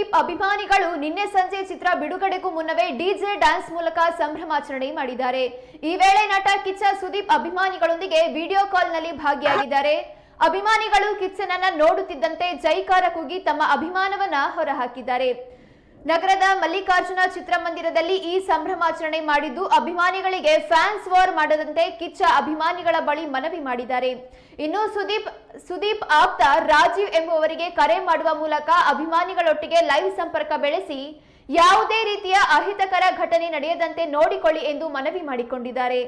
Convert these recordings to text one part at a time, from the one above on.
ಸುದೀಪ್ ಅಭಿಮಾನಿಗಳು ನಿನ್ನೆ ಸಂಜೆ ಚಿತ್ರ ಬಿಡುಗಡೆಗೂ ಮುನ್ನವೇ ಡಿಜೆ ಡ್ಯಾನ್ಸ್ ಮೂಲಕ ಸಂಭ್ರಮಾಚರಣೆ ಮಾಡಿದ್ದಾರೆ. ಈ ವೇಳೆ ನಟ ಕಿಚ್ಚ ಸುದೀಪ್ ಅಭಿಮಾನಿಗಳೊಂದಿಗೆ ವಿಡಿಯೋ ಕಾಲ್ನಲ್ಲಿ ಭಾಗಿಯಾಗಿದ್ದಾರೆ. ಅಭಿಮಾನಿಗಳು ಕಿಚ್ಚನನ್ನ ನೋಡುತ್ತಿದ್ದಂತೆ ಜೈಕಾರ ಕೂಗಿ ತಮ್ಮ ಅಭಿಮಾನವನ್ನ ಹೊರಹಾಕಿದ್ದಾರೆ. ನಗರದ ಮಲ್ಲಿಕಾರ್ಜುನ ಚಿತ್ರಮಂದಿರದಲ್ಲಿ ಈ ಸಂಭ್ರಮಾಚರಣೆ ಮಾಡಿದ್ದು ಅಭಿಮಾನಿಗಳಿಗೆ ಫ್ಯಾನ್ಸ್ ವಾರ್ ಮಾಡದಂತೆ ಕಿಚ್ಚ ಅಭಿಮಾನಿಗಳ ಬಳಿ ಮನವಿ ಮಾಡಿದ್ದಾರೆ. ಇನ್ನು ಸುದೀಪ್ ಸುದೀಪ್ ಆಪ್ತ ರಾಜೀವ್ ಎಂಬುವರಿಗೆ ಕರೆ ಮಾಡುವ ಮೂಲಕ ಅಭಿಮಾನಿಗಳೊಟ್ಟಿಗೆ ಲೈವ್ ಸಂಪರ್ಕ ಬೆಳೆಸಿ ಯಾವುದೇ ರೀತಿಯ ಅಹಿತಕರ ಘಟನೆ ನಡೆಯದಂತೆ ನೋಡಿಕೊಳ್ಳಿ ಎಂದು ಮನವಿ ಮಾಡಿಕೊಂಡಿದ್ದಾರೆ.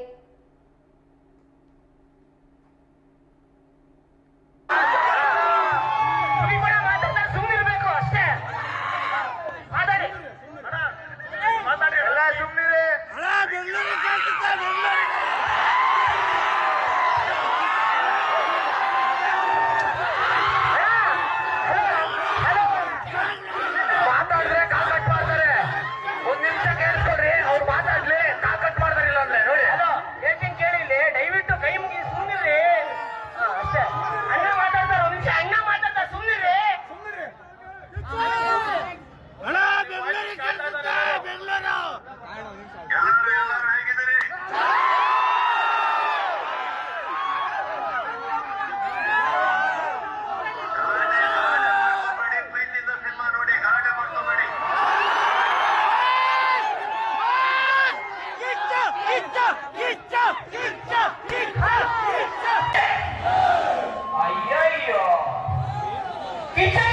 ಅಯ್ಯಯ್ಯೋ ಕಿಚ್ಚ